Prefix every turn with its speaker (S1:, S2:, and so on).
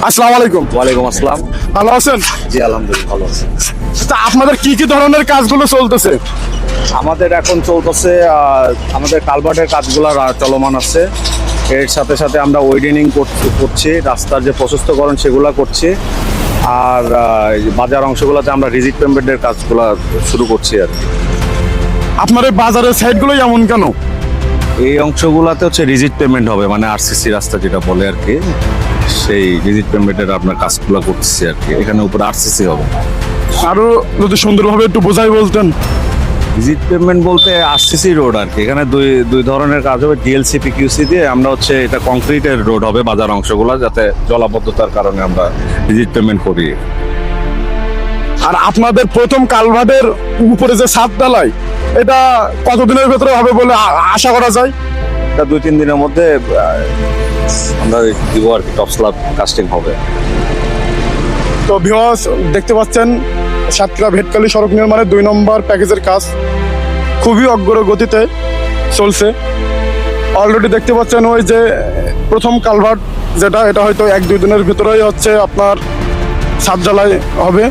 S1: আসসালামু আলাইকুম।
S2: ওয়ালাইকুম আসসালাম।
S1: ভালো আছেন?
S2: জি আলহামদুলিল্লাহ ভালো আছি।
S1: তা আপনাদের কি কি ধরনের কাজগুলো চলতেছে?
S2: আমাদের এখন চলতেছে আমাদের কালভার্টের কাজগুলো চলমান আছে। এর সাথে সাথে আমরা ওয়েডিনিং করছি রাস্তার যে প্রশস্তকরণ সেগুলো করছি। আর বাজার অংশগুলোতে আমরা রিজিট পেমেন্টের কাজগুলো শুরু করছি আর কি।
S1: আপনার এই বাজারের সাইডগুলো এমন কেন?
S2: এই অংশগুলোতে হচ্ছে রিজিট পেমেন্ট হবে মানে আরসিসি রাস্তা যেটা বলে আর কি। সেই ডিজিট পেমেন্টের আপনার কাজগুলো করতেছি আর কি। এখানে উপরে আরসিসি হবে।
S1: আরও যদি সুন্দরভাবে একটু বোঝাই বলতেন।
S2: ভিজিট পেমেন্ট বলতে আরসিসি রোড আর কি। এখানে দুই দুই ধরনের কাজ হবে ডিএলসি পিকিউসি দিয়ে আমরা হচ্ছে এটা কংক্রিটের রোড হবে বাজার অংশগুলো যাতে জলাবদ্ধতার কারণে আমরা ভিজিট পেমেন্ট করি।
S1: আর আপনাদের প্রথম কালভার্টের উপরে যে সাত ডালাই এটা কতদিনের ভেতরে হবে বলে আশা করা যায়?
S2: এটা দুই তিন দিনের মধ্যে আমরা দিব আর কি টপ স্ল্যাব কাস্টিং হবে।
S1: তো ভিওয়াস দেখতে পাচ্ছেন, সাতক্ষীরা ভেটকালি সড়ক নির্মাণের দুই নম্বর প্যাকেজের কাজ খুবই অগ্রগতিতে চলছে। অলরেডি দেখতে পাচ্ছেন ওই যে প্রথম কালভার্ট যেটা, এটা হয়তো এক দুই দিনের ভিতরেই হচ্ছে আপনার সাত জ্বালাই হবে।